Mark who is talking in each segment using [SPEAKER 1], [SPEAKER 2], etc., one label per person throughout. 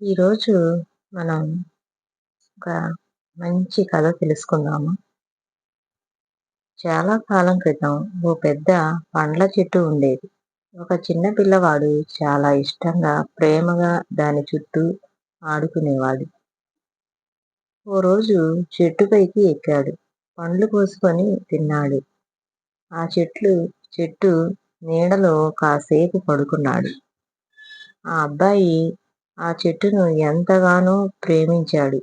[SPEAKER 1] ఈరోజు మనం ఒక మంచి కథ తెలుసుకుందాము? చాలా కాలం క్రితం ఓ పెద్ద పండ్ల చెట్టు ఉండేది. ఒక చిన్న పిల్లవాడు చాలా ఇష్టంగా ప్రేమగా దాని చుట్టూ ఆడుకునేవాడు. ఓ రోజు చెట్టుపైకి ఎక్కాడు. పండ్లు కోసుకొని తిన్నాడు. ఆ చెట్లు చెట్టు నీడలో కాసేపు పడుకున్నాడు. ఆ అబ్బాయి ఆ చెట్టును ఎంతగానో ప్రేమించాడు.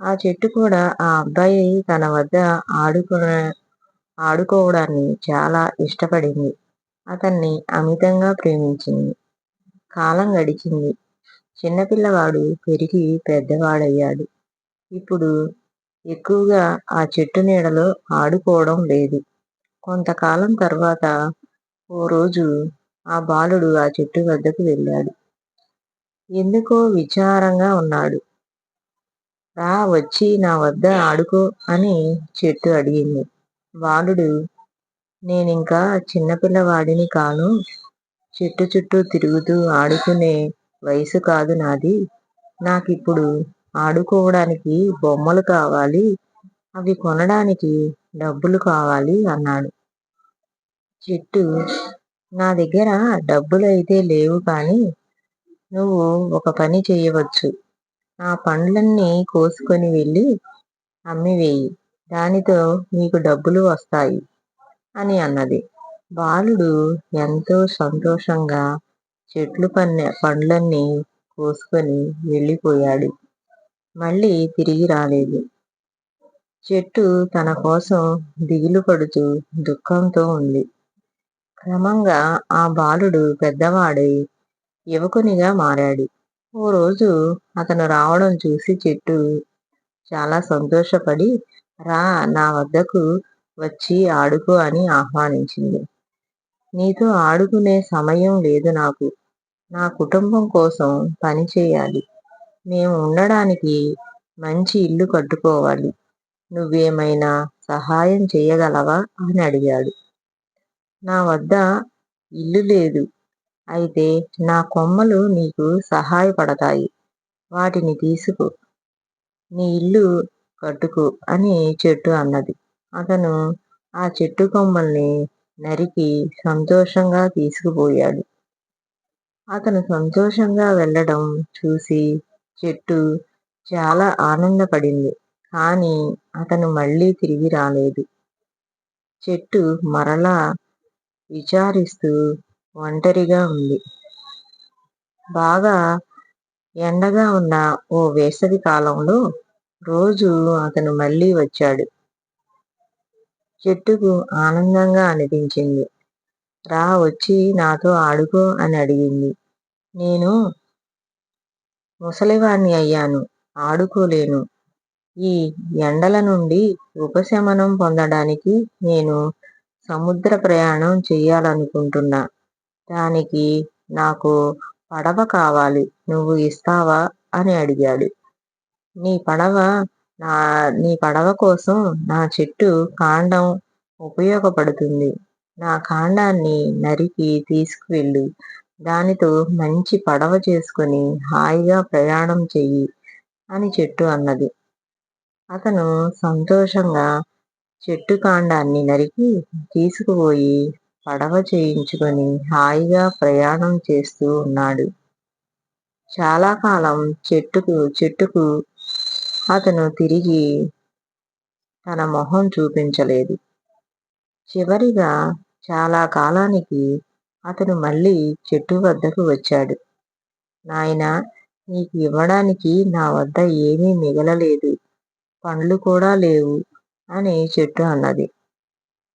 [SPEAKER 1] ఆ చెట్టు కూడా ఆ అబ్బాయి తన వద్ద ఆడుకునే ఆడుకోవడాన్ని చాలా ఇష్టపడింది. అతన్ని అమితంగా ప్రేమించింది. కాలం గడిచింది. చిన్నపిల్లవాడు పెరిగి పెద్దవాడయ్యాడు. ఇప్పుడు ఎక్కువగా ఆ చెట్టు నీడలో ఆడుకోవడం లేదు. కొంతకాలం తర్వాత ఓ రోజు ఆ బాలుడు ఆ చెట్టు వద్దకు వెళ్ళాడు. ఎందుకో విచారంగా ఉన్నాడు. రా వచ్చి నా వద్ద ఆడుకో అని చెట్టు అడిగింది. బాలుడు నేనింకా చిన్నపిల్లవాడిని కాను చెట్టు చుట్టూ తిరుగుతూ ఆడుకునే వయసు కాదు నాది. నాకిప్పుడు ఆడుకోవడానికి బొమ్మలు కావాలి అవి కొనడానికి డబ్బులు కావాలి అన్నాడు. చెట్టు నా దగ్గర డబ్బులు అయితే లేవు కానీ నువ్వు ఒక పని చేయవచ్చు. ఆ పండ్లన్నీ కోసుకొని వెళ్ళి అమ్మివేయి దానితో నీకు డబ్బులు వస్తాయి అని అన్నది. బాలుడు ఎంతో సంతోషంగా చెట్లు పన్నె పండ్లన్నీ కోసుకొని వెళ్ళిపోయాడు. మళ్ళీ తిరిగి రాలేదు. చెట్టు తన కోసం దిగులు పడుతూ దుఃఖంతో ఉంది. క్రమంగా ఆ బాలుడు పెద్దవాడై యువకునిగా మారాడు. ఓ రోజు అతను రావడం చూసి చెట్టు చాలా సంతోషపడి రా నా వద్దకు వచ్చి ఆడుకో అని ఆహ్వానించింది. నీతో ఆడుకునే సమయం లేదు నాకు. నా కుటుంబం కోసం పని చేయాలి. మేము ఉండడానికి మంచి ఇల్లు కట్టుకోవాలి. నువ్వేమైనా సహాయం చేయగలవా? అని అడిగాడు. నా వద్ద ఇల్లు లేదు. అయితే నా కొమ్మలు నీకు సహాయపడతాయి. వాటిని తీసుకో. నీ ఇల్లు కట్టుకో అని చెట్టు అన్నది. అతను ఆ చెట్టు కొమ్మల్ని నరికి సంతోషంగా తీసుకుపోయాడు. అతను సంతోషంగా వెళ్ళడం చూసి చెట్టు చాలా ఆనందపడింది. కానీ అతను మళ్ళీ తిరిగి రాలేదు. చెట్టు మరలా విచారిస్తూ ఒంటరిగా ఉంది. బాగా ఎండగా ఉన్న ఓ వేసవి కాలంలో రోజు అతను మళ్ళీ వచ్చాడు. చెట్టుకు ఆనందంగా అనిపించింది. రా వచ్చి నాతో ఆడుకో అని అడిగింది. నేను ముసలివాణ్ణి అయ్యాను. ఆడుకోలేను. ఈ ఎండల నుండి ఉపశమనం పొందడానికి నేను సముద్ర ప్రయాణం చేయాలనుకుంటున్నా. దానికి నాకు పడవ కావాలి. నువ్వు ఇస్తావా? అని అడిగాడు. నీ పడవ నా నీ పడవ కోసం నా చెట్టు కాండం ఉపయోగపడుతుంది. నా కాండాన్ని నరికి తీసుకువెళ్ళు. దానితో మంచి పడవ చేసుకొని హాయిగా ప్రయాణం చెయ్యి అని చెట్టు అన్నది. అతను సంతోషంగా చెట్టు కాండాన్ని నరికి తీసుకుపోయి పడవ చేయించుకొని హాయిగా ప్రయాణం చేస్తూ ఉన్నాడు. చాలా కాలం చెట్టుకు చెట్టుకు అతను తిరిగి తన మొహం చూపించలేదు. చివరిగా చాలా కాలానికి అతను మళ్ళీ చెట్టు వద్దకు వచ్చాడు. నాయన నీకు ఇవ్వడానికి నా వద్ద ఏమీ మిగలలేదు. పండ్లు కూడా లేవు అని చెట్టు అన్నది.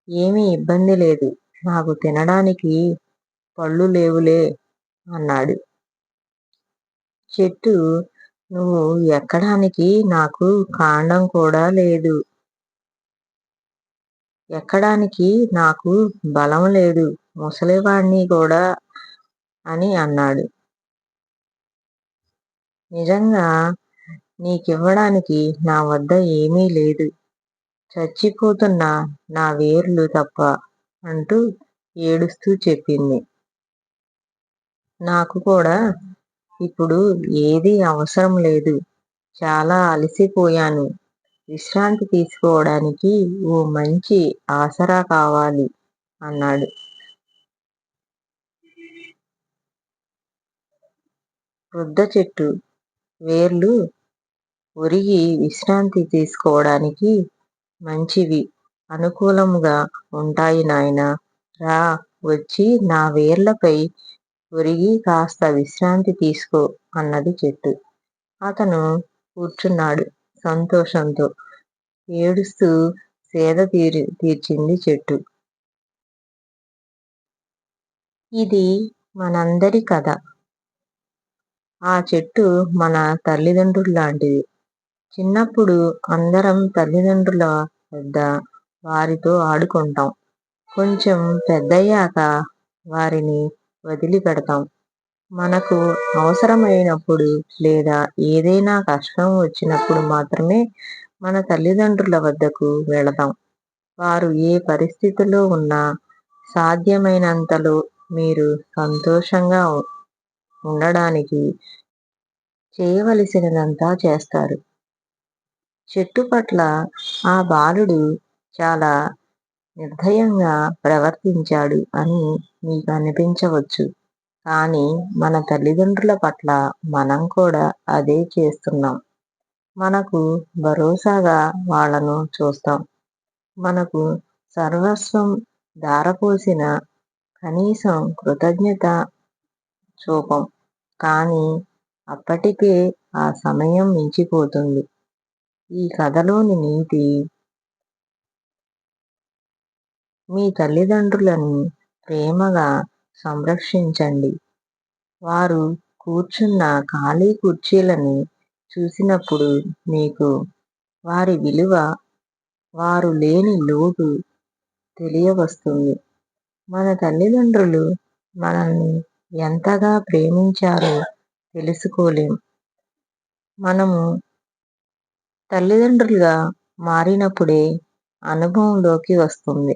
[SPEAKER 1] ఏమీ ఇబ్బంది లేదు. నాకు తినడానికి పళ్ళు లేవులే అన్నాడు. చెట్టు నువ్వు ఎక్కడానికి నాకు కాండం కూడా లేదు. ఎక్కడానికి నాకు బలం లేదు ముసలివాణ్ణి కూడా అని అన్నాడు. నిజంగా నీకివ్వడానికి నా వద్ద ఏమీ లేదు. చచ్చిపోతున్న నా వేర్లు తప్ప అంటూ ఏడుస్తూ చెప్పింది. నాకు కూడా ఇప్పుడు ఏది అవసరం లేదు. చాలా అలసిపోయాను. విశ్రాంతి తీసుకోవడానికి ఓ మంచి ఆసరా కావాలి అన్నాడు. వృద్ధ చెట్టు వేర్లు ఒరిగి విశ్రాంతి తీసుకోవడానికి మంచివి. అనుకూలముగా ఉంటాయి నాయనా. రా వచ్చి నా వేర్లపై ఒరిగి కాస్త విశ్రాంతి తీసుకో అన్నది చెట్టు అతను కూర్చున్నాడు సంతోషంతో. ఏడుస్తూ సేద తీరి తీర్చింది చెట్టు. ఇది మనందరి కథ. ఆ చెట్టు మన తల్లిదండ్రులు లాంటిది చిన్నప్పుడు అందరం తల్లిదండ్రుల వద్ద వారితో ఆడుకుంటాం. కొంచెం పెద్దయ్యాక వారిని వదిలిపెడతాం. మనకు అవసరమైనప్పుడు లేదా ఏదైనా కష్టం వచ్చినప్పుడు మాత్రమే మన తల్లిదండ్రుల వద్దకు వెళతాం. వారు ఏ పరిస్థితిలో ఉన్నా సాధ్యమైనంతలో మీరు సంతోషంగా ఉండడానికి చేయవలసినదంతా చేస్తారు. చెట్టు పట్ల ఆ బాలుడు చాలా నిర్దయంగా ప్రవర్తించాడు అని మీకు అనిపించవచ్చు కానీ మన తల్లిదండ్రుల పట్ల మనం కూడా అదే చేస్తున్నాం. మనకు భరోసాగా వాళ్ళను చూస్తాం. మనకు సర్వస్వం ధారపోసిన కనీసం కృతజ్ఞత చూపం. కానీ అప్పటికే ఆ సమయం మించిపోతుంది. ఈ కథలోని నీతి మీ తల్లిదండ్రులను ప్రేమగా సంరక్షించండి. వారు కూర్చున్న ఖాళీ కుర్చీలని చూసినప్పుడు మీకు వారి విలువ వారు లేని లోటు తెలియవస్తుంది. మన తల్లిదండ్రులు మనల్ని ఎంతగా ప్రేమించారో తెలుసుకోలేం. మనము తల్లిదండ్రులుగా మారినప్పుడే అనుభవంలోకి వస్తుంది.